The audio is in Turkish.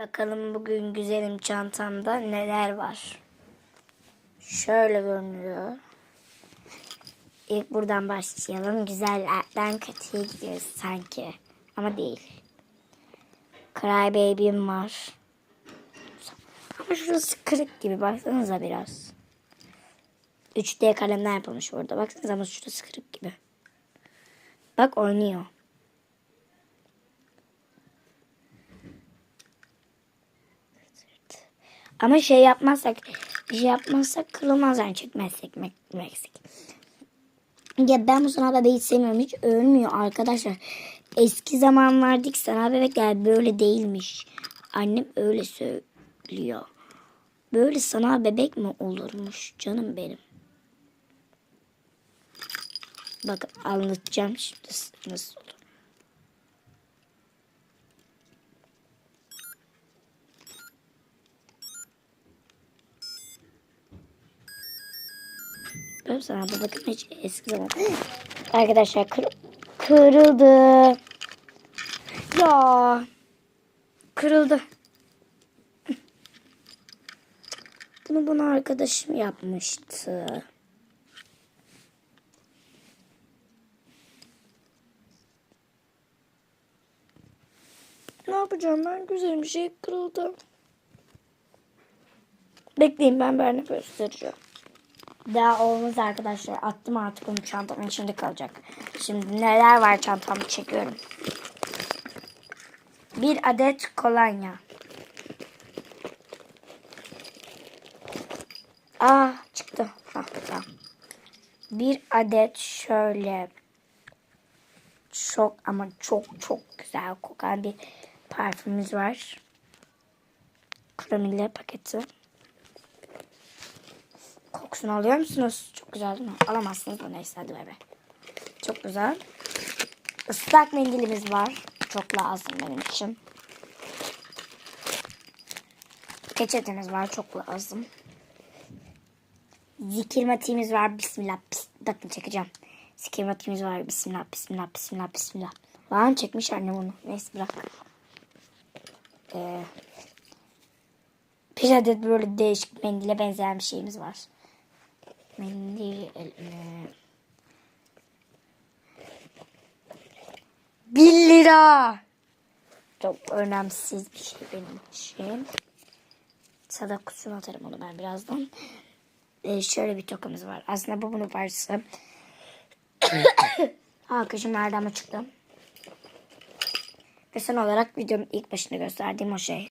Bakalım bugün güzelim çantamda neler var. Şöyle görünüyor. İlk buradan başlayalım. Güzellerden kötüye gidiyoruz sanki. Ama değil. Cry Baby'm var. Ama şurası kırık gibi. Baksanıza biraz. 3D kalemden yapılmış burada. Baksanıza ama şurası kırık gibi. Bak oynuyor. Ama şey yapmazsak, şey yapmazsak kırılmaz yani çekmezsek meksik. Ya ben bu sanal bebeği hiç sevmiyorum. Hiç ölmüyor arkadaşlar. Eski zamanlardaki sanal bebekler böyle değilmiş. Annem öyle söylüyor. Böyle sanal bebek mi olurmuş canım benim? Bakın anlatacağım şimdi nasıl Böyle sana da bakın hiç eski zaman. Arkadaşlar kır, kırıldı. Ya kırıldı. Bunu bana arkadaşım yapmıştı. Ne yapacağım ben? Güzel bir şey kırıldı. Bekleyin ben Berna göstereceğim. Daha olmaz arkadaşlar. Attım artık onu çantamın içinde kalacak. Şimdi neler var çantamda çekiyorum. Bir adet kolonya. Aa çıktı. Hah, tamam. Bir adet şöyle çok ama çok çok güzel kokan bir parfümümüz var. Kremille paketi. Kokusunu alıyor musunuz? Çok güzel mi? Alamazsınız mı? Neyse hadi bebe. Çok güzel. Islak mendilimiz var. Çok lazım benim için. Peçetemiz var. Çok lazım. Zikir matiğimiz var. Bismillah. Bis Bakın çekeceğim. Zikir matiğimiz var. Bismillah. Bismillah. Bismillah. Bismillah. Lan çekmiş annem onu. Neyse bırak. Ee, bir adet böyle değişik mendile benzeyen bir şeyimiz var. Mendil elime. 1 lira. Çok önemsiz bir şey benim için. Sada kutusuna atarım onu ben birazdan. Ee, şöyle bir tokamız var. Aslında bu bunun parçası. kışım nereden çıktı? Ve son olarak videonun ilk başında gösterdiğim o şey.